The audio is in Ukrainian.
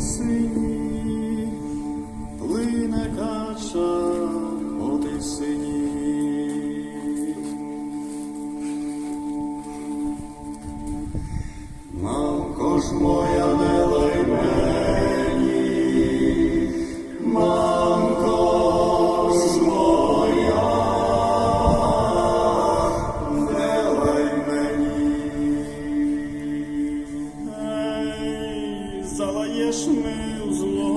сині, плине кача по. Мамко ж моя не Ей, залаєш ми в злу